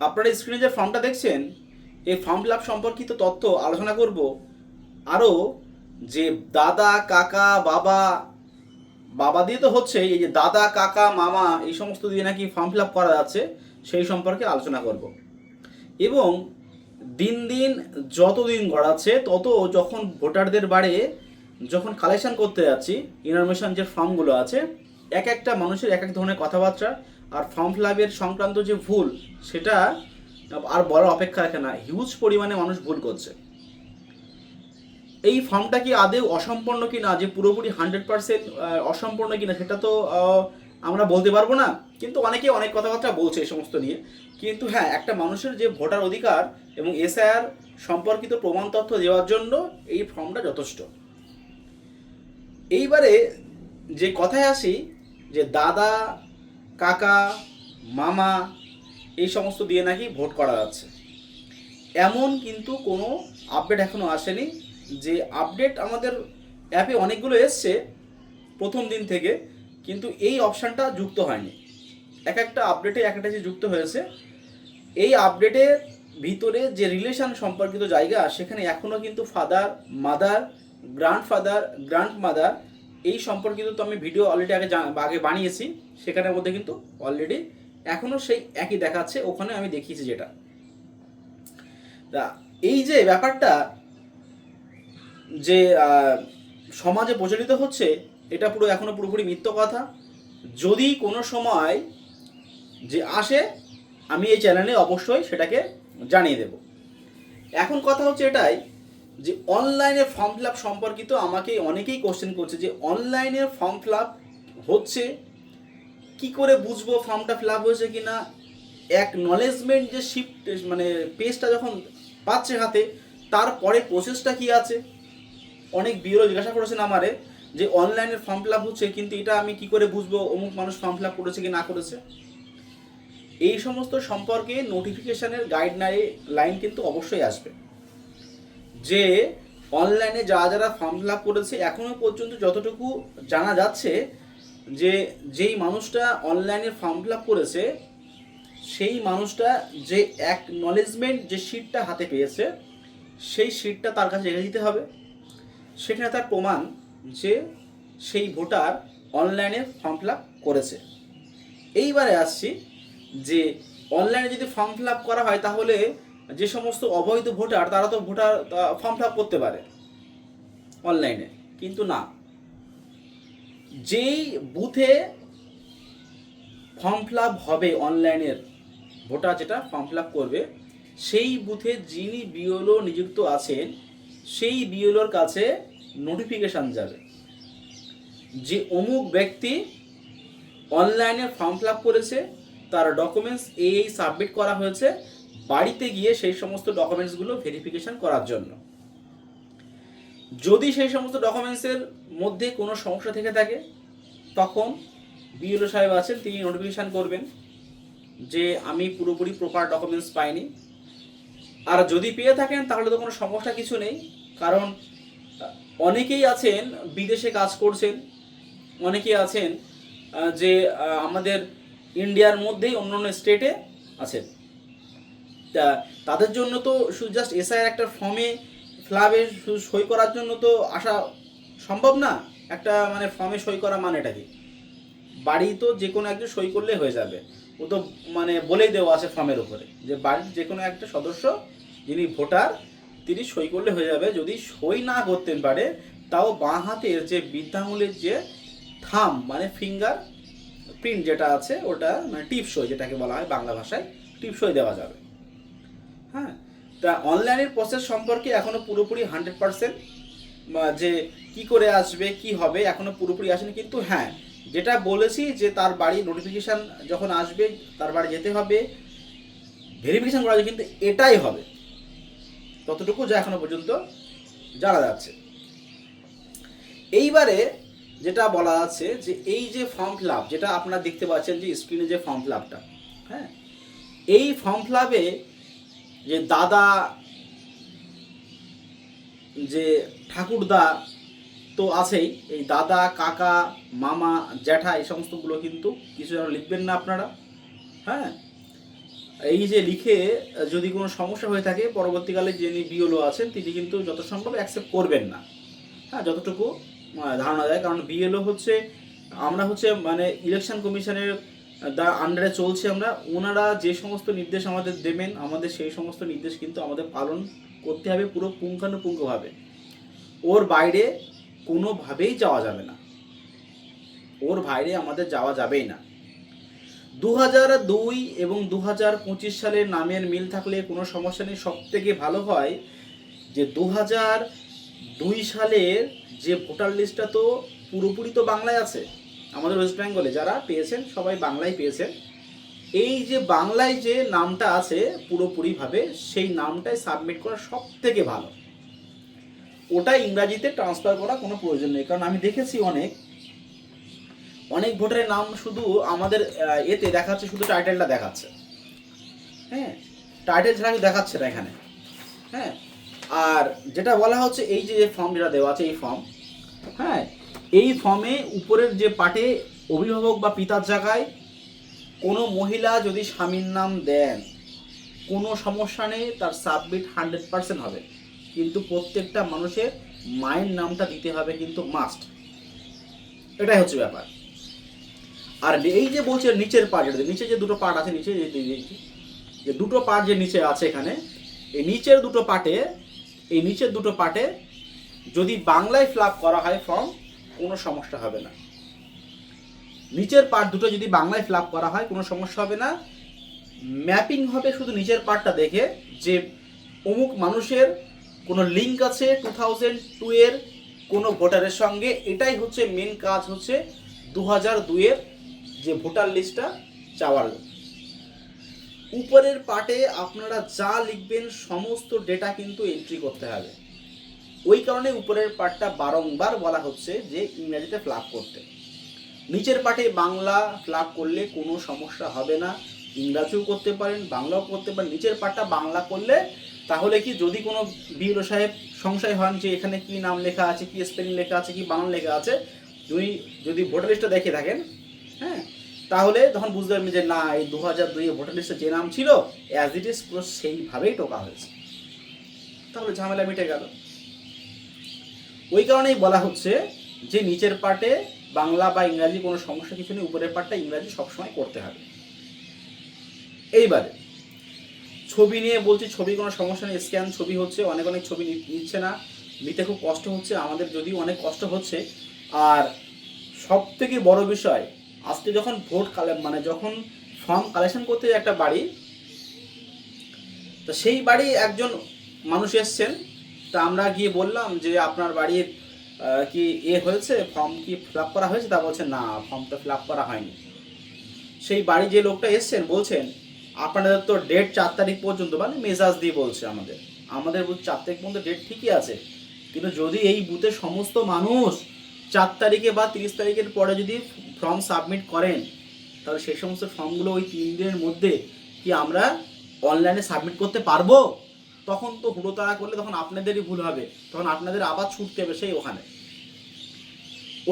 আপনারা স্ক্রিনে যে ফর্মটা দেখছেন, এই ফর্ম ফিল সম্পর্কিত তথ্য আলোচনা করব। আরও যে দাদা, কাকা, বাবা বাবা দিয়ে তো হচ্ছে, এই যে দাদা, কাকা, মামা, এই সমস্ত দিয়ে নাকি ফর্ম ফিল করা যাচ্ছে, সেই সম্পর্কে আলোচনা করব। এবং দিন দিন যত দিন গড়াচ্ছে, তত যখন ভোটারদের বাড়ি, যখন কালেকশন করতে যাচ্ছি ইনফরমেশন যে ফর্মগুলো আছে, এক একটা মানুষের এক এক ধরনের কথাবার্তা আর ফর্ম ফিল আপের সংক্রান্ত যে ভুল, সেটা আর বলার অপেক্ষা রাখে না। হিউজ পরিমাণে মানুষ ভুল করছে। এই ফর্মটা কি আদেও অসম্পূর্ণ কি না যে পুরোপুরি হান্ড্রেড পার্সেন্ট অসম্পূর্ণ কি না সেটা তো আমরা বলতে পারব না। কিন্তু অনেকে অনেক কথাবার্তা বলছে এই সমস্ত নিয়ে। কিন্তু হ্যাঁ একটা মানুষের যে ভোটার অধিকার এবং এসআইআর সম্পর্কিত প্রমাণ তথ্য দেওয়ার জন্য এই ফর্মটা যথেষ্ট। এইবারে যে কথায় আসি, যে দাদা কাকা, মামা, এই সমস্ত দিয়ে নাকি ভোট করা যাচ্ছে। এমন কিন্তু কোনো আপডেট এখনও আসেনি যে আপডেট আমাদের অ্যাপে অনেকগুলো এসছে প্রথম দিন থেকে, কিন্তু এই অপশানটা যুক্ত হয়নি। এক একটা আপডেটে এক একটা যুক্ত হয়েছে, এই আপডেটের ভিতরে যে রিলেশন সম্পর্কিত জায়গা, সেখানে এখনও কিন্তু father mother grand father grand mother এই সম্পর্কিত তো আমি ভিডিও অলরেডি আগে আগে বানিয়েছি, সেখানের মধ্যে কিন্তু অলরেডি এখনও সেই একই দেখাচ্ছে, ওখানে আমি দেখিয়েছি যেটা। এই যে ব্যাপারটা, যে সমাজে প্রচলিত হচ্ছে, এটা পুরো এখনও পুরোপুরি মিথ্য কথা। যদি কোনো সময় যে আসে, আমি এই চ্যানেলে অবশ্যই সেটাকে জানিয়ে দেব। এখন কথা হচ্ছে এটাই যে অনলাইনে ফর্ম ফিল আপ সম্পর্কিত আমাকে অনেকেই কোশ্চেন করছে যে অনলাইনে ফর্ম ফিল আপ হচ্ছে, কি করে বুঝব ফর্মটা ফিল আপ হয়েছে কি না এক নলেজমেন্ট যে শিফট মানে পেজটা যখন পাচ্ছে হাতে তারপরে প্রসেসটা কি আছে? অনেক বিরো জিজ্ঞাসা করেছেন আমারে যে অনলাইনে ফর্ম ফিল আপ হচ্ছে, কিন্তু এটা আমি কি করে বুঝব? অমুক মানুষ ফর্ম ফিল আপ করেছে কি না করেছে? এই সমস্ত সম্পর্কে নোটিফিকেশনের গাইডলাইন লাইন কিন্তু অবশ্যই আসবে। যে অনলাইনে যারা যারা ফর্ম ফিল আপ করেছে, এখনও পর্যন্ত যতটুকু জানা যাচ্ছে, যে যেই মানুষটা অনলাইনে ফর্ম ফিল আপ করেছে, সেই মানুষটা যে অ্যাকনলেজমেন্ট যে শিটটা হাতে পেয়েছে, সেই শিটটা তার কাছে রেখে দিতে হবে। সেখানে তার প্রমাণ যে সেই ভোটার অনলাইনে ফর্ম ফিল আপ করেছে। এইবারে আসছি যে অনলাইনে যদি ফর্ম ফিল আপ করা হয়, তাহলে যে সমস্ত অবৈধ ভোটার, তারা তো ভোটার ফর্ম ফিল করতে পারে অনলাইনে কিন্তু না। যেই বুথে ফর্ম ফিল হবে অনলাইনের ভোটার যেটা ফর্ম ফিল করবে, সেই বুথে যিনি বিওলো নিযুক্ত আছেন, সেই বিওলোর কাছে নোটিফিকেশান যাবে। যে অমুক ব্যক্তি অনলাইনে ফর্ম ফিল করেছে, তার ডকুমেন্টস এই সাবমিট করা হয়েছে বাড়িতে গিয়ে সেই সমস্ত ডকুমেন্টসগুলো ভেরিফিকেশন করার জন্য। যদি সেই সমস্ত ডকুমেন্টসের মধ্যে কোনো সমস্যা থেকে থাকে, তখন বিএলও সাহেব আছেন, তিনি নোটিফিকেশান করবেন যে আমি পুরোপুরি প্রপার ডকুমেন্টস পাইনি। আর যদি পেয়ে থাকেন, তাহলে তো কোনো সমস্যা কিছু নেই, কারণ অনেকেই আছেন, বিদেশে কাজ করছেন, অনেকেই আছেন যে আমাদের ইন্ডিয়ার মধ্যেই অন্য অন্য স্টেটে আছেন। তাদের জন্য তো শুধু জাস্ট এসআইয়ের একটা ফর্মে ফ্লাবে সই করার জন্য তো আসা সম্ভব না। একটা মানে ফর্মে সই করা মানেটা কি বাড়ি তো যে কোনো একজন সই করলে হয়ে যাবে। ও তো মানে বলেই দেওয়া আছে ফর্মের উপরে যে বাড়ির যে কোনো একটা সদস্য যিনি ভোটার, তিনি সই করলে হয়ে যাবে। যদি সই না করতে পারে, তাও বাঁ হাতের যে বৃদ্ধাঙ্গুলের যে থাম মানে ফিঙ্গার প্রিন্ট যেটা আছে, ওটা মানে টিপ সই যেটাকে বলা হয় বাংলা ভাষায়, টিপ সই দেওয়া যাবে। হ্যাঁ তা অনলাইনের প্রসেস সম্পর্কে এখনও পুরোপুরি হান্ড্রেড পার্সেন্ট যে কি করে আসবে, কি হবে, এখনও পুরোপুরি আসেনি, কিন্তু হ্যাঁ যেটা বলেছি যে তার বাড়ি নোটিফিকেশান যখন আসবে, তার বাড়ি যেতে হবে ভেরিফিকেশান করা যাবে কিন্তু এটাই হবে। ততটুকু যা এখনও পর্যন্ত জানা যাচ্ছে। এইবারে যেটা বলা আছে যে এই যে ফর্ম ফিল যেটা আপনারা দেখতে পাচ্ছেন যে স্ক্রিনে যে ফর্ম ফিল হ্যাঁ এই ফর্ম ফিল যে দাদা, যে ঠাকুরদা তো আছেই, এই দাদা, কাকা, মামা, জ্যাঠা, এই সমস্তগুলো কিন্তু কিছু যেন লিখবেন না আপনারা হ্যাঁ? এই যে লিখে যদি কোনো সমস্যা হয়ে থাকে, পরবর্তীকালে যিনি বিএলও আছেন, তিনি কিন্তু যত সম্ভব অ্যাকসেপ্ট করবেন না। হ্যাঁ যতটুকু ধারণা দেয়, কারণ বিএলও হচ্ছে, আমরা হচ্ছে মানে ইলেকশন কমিশনের দ্বারা আন্ডারে চলছি আমরা। ওনারা যে সমস্ত নির্দেশ আমাদের দেবেন, আমাদের সেই সমস্ত নির্দেশ কিন্তু আমাদের পালন করতে হবে পুরো পুঙ্খানুপুঙ্খভাবে। ওর বাইরে কোনোভাবেই যাওয়া যাবে না। ওর বাইরে আমাদের যাওয়া যাবেই না। দু হাজার দুই এবং দু হাজার পঁচিশ সালের নামের মিল থাকলে কোনো সমস্যা নেই। সব থেকে ভালো হয় যে দু হাজার দুই সালের যে ভোটার লিস্টটা তো পুরোপুরি তো বাংলায় আছে। আমাদের ওয়েস্ট বেঙ্গলে যারা পেয়েছেন, সবাই বাংলায় পেয়েছেন, এই যে বাংলায় যে নামটা আছে পুরোপুরিভাবে, সেই নামটাই সাবমিট করা সব থেকে ভালো। ওটা ইংরাজিতে ট্রান্সফার করা কোনো প্রয়োজন নেই, কারণ আমি দেখেছি অনেক অনেক ভোটারের নাম শুধু আমাদের এতে দেখাচ্ছে, শুধু টাইটেলটা দেখাচ্ছে। হ্যাঁ টাইটেল ছাড়া দেখাচ্ছে না এখানে। হ্যাঁ আর যেটা বলা হচ্ছে, এই যে ফর্ম যেটা দেওয়া আছে, এই ফর্ম হ্যাঁ এই ফর্মে উপরের যে পাটে অভিভাবক বা পিতার জায়গায় কোনো মহিলা যদি স্বামীর নাম দেন, কোনো সমস্যা নেই, তার সাবমিট হান্ড্রেড পার্সেন্ট হবে। কিন্তু প্রত্যেকটা মানুষের মায়ের নামটা দিতে হবে কিন্তু মাস্ট এটাই হচ্ছে ব্যাপার। আর এই যে বলছে নিচের পার্ট নিচে যে দুটো পার্ট আছে, নিচে যে দুটো পার্ট যে নিচে আছে এখানে, এই নিচের দুটো পার্টে এই নিচের দুটো পার্টে যদি বাংলায় ফ্লাপ করা হয় ফর্ম কোনো সমস্যা হবে না। নিচের পার্ট দুটো যদি বাংলায় ফ্লাপ করা হয়, কোনো সমস্যা হবে না। ম্যাপিং হবে শুধু নিচের পার্টটা দেখে যে অমুক মানুষের কোনো লিঙ্ক আছে টু থাউজেন্ড টু এর কোনো ভোটারের সঙ্গে। এটাই হচ্ছে মেন কাজ হচ্ছে দু হাজার দুইয়ের যে ভোটার লিস্টটা চাওয়ার। উপরের পার্টে আপনারা যা লিখবেন, সমস্ত ডেটা কিন্তু এন্ট্রি করতে হবে। ওই কারণে উপরের পার্টটা বারংবার বলা হচ্ছে যে ইংরেজিতে ফ্লাপ করতে। নিচের পার্টে বাংলা ফ্লাপ করলে কোনো সমস্যা হবে না, ইংরাজিও করতে পারেন, বাংলাও করতে পারেন। নিচের পার্টটা বাংলা করলে তাহলে কি যদি কোনো বিএলও সাহেব সংশয় হন যে এখানে কি নাম লেখা আছে, কি স্পেলিং লেখা আছে, কি বানান লেখা আছে যদি যদি ভোটার লিস্টটা দেখে থাকেন হ্যাঁ তাহলে তখন বুঝতে পারবেন যে না, এই দু হাজার দুই ভোটার লিস্টে যে নাম ছিল অ্যাজ ইট ইজ পুরো সেইভাবেই টোকা হয়েছে। তাহলে ঝামেলা মিটে গেল। ওই কারণেই বলা হচ্ছে যে নিচের পার্টে বাংলা বা ইংরাজি কোনো সমস্যা কিছু নেই, উপরের পার্টটা ইংরাজি সবসময় করতে হবে। এইবারে, ছবি নিয়ে বলছি ছবি কোনো সমস্যা নেই, স্ক্যান ছবি হচ্ছে, অনেক অনেক ছবি নিচ্ছে না, নিতে খুব কষ্ট হচ্ছে, আমাদের যদিও অনেক কষ্ট হচ্ছে। আর সব থেকে বড় বিষয়, আজকে যখন ভোট কালে মানে যখন ফর্ম কালেকশন করতে একটা বাড়ি, তো সেই বাড়ি একজন মানুষ এসছেন তা আমরা গিয়ে বললাম যে আপনার বাড়ির কি এ হয়েছে? ফর্ম কি ফিল করা হয়েছে? তা বলছে, না ফর্মটা ফিল করা হয়নি। সেই বাড়ি যে লোকটা এসছেন বলছেন, আপনাদের তো ডেট চার তারিখ পর্যন্ত মানে মেজাজ দিয়ে বলছে আমাদের। আমাদের বুথ চার তারিখ পর্যন্ত ডেট ঠিকই আছে। কিন্তু যদি এই বুথের সমস্ত মানুষ চার তারিখে বা তিরিশ তারিখের পরে যদি ফর্ম সাবমিট করেন, তাহলে সেই সমস্ত ফর্মগুলো ওই তিন দিনের মধ্যে কি আমরা অনলাইনে সাবমিট করতে পারব? তখন তো হুড়োতাড়া করলে তখন আপনাদেরই ভুল হবে। তখন আপনাদের আবার ছুটতে হবে সেই ওখানে।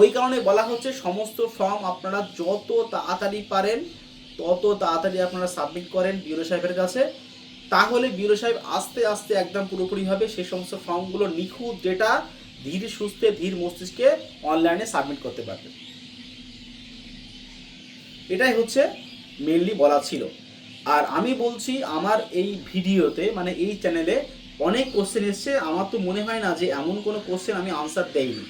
ওই কারণে বলা হচ্ছে সমস্ত ফর্ম আপনারা যত তাড়াতাড়ি পারেন, তত তাড়াতাড়ি আপনারা সাবমিট করেন বিউরো সাহেবের কাছে। তাহলে বিউরো সাহেব আস্তে আস্তে একদম পুরোপুরিভাবে সেই সমস্ত ফর্মগুলো নিখুঁত ডেটা ধীর সুস্থে, ধীর মস্তিষ্কে অনলাইনে সাবমিট করতে পারবেন এটাই হচ্ছে মেনলি বলা ছিল। আর আমি বলছি, আমার এই ভিডিওতে মানে এই চ্যানেলে অনেক কোশ্চেন এসছে। আমার তো মনে হয় না যে এমন কোনো কোশ্চেন আমি আনসার দেইনি।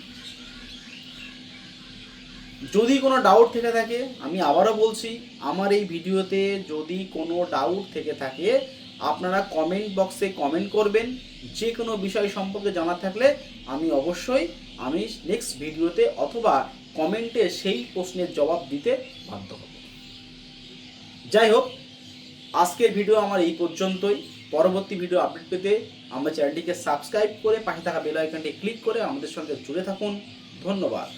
যদি কোনো ডাউট থেকে থাকে, আমি আবারও বলছি, আমার এই ভিডিওতে যদি কোনো ডাউট থেকে থাকে, আপনারা কমেন্ট বক্সে কমেন্ট করবেন। যে কোনো বিষয় সম্পর্কে জানার থাকলে আমি অবশ্যই, আমি নেক্সট ভিডিওতে অথবা কমেন্টে সেই প্রশ্নের জবাব দিতে বাধ্য হব। যাই হোক আজকের ভিডিও আমার এই পর্যন্তই। পরবর্তী ভিডিও আপডেট পেতে আমার চ্যানেলটিকে সাবস্ক্রাইব করে পাশে থাকা বেল আইকনটি ক্লিক করে আমাদের সঙ্গে জুড়ে থাকুন। ধন্যবাদ।